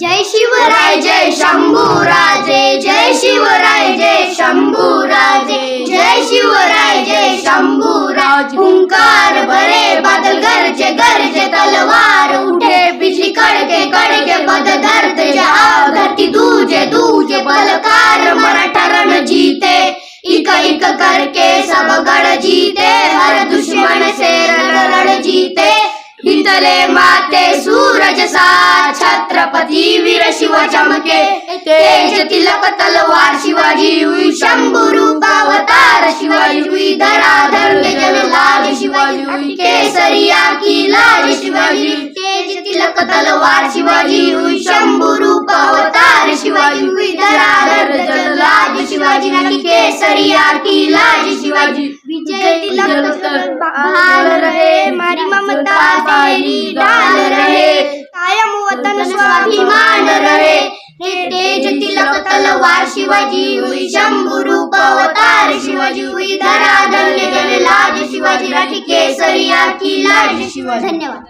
जय शिवराय जय शंभूराजे जय शिवराय जय शंभूराजे जय शिवराय जय शंभूराज हुंकार भरे बादल गरजे गरजे तलवार उठे पिछली कड़के कड़के पद धरत जाओ धरती दूजे दूजे बलकार मराठा रण जीते. इक इक करके सब हितले माते सूरज सा छत्रपती वीर शिव चमके. तेज तिलक तलवार शिवाजी हुई शंभू रूप अवतार शिवाजी हुई धराधर में जन लाज शिवाजी हुई केसरिया की लाज शिवाजी. तेज तिलक तलवार शिवाजी हुई शंभू रूप अवतार शिवाजी हुई धराधर जन लाज शिवाजी की केसरिया की लाज शिवाजी. विजय तिलक बहाल रहे मारी ममता. रहे हे तेज तिलक तलवार शिवाजी हुई शंभू रूप अवतार शिवाजी हुई धरा धन्य जन लाज शिवाजी राठी केसरिया की लाज शिवाजी. धन्यवाद.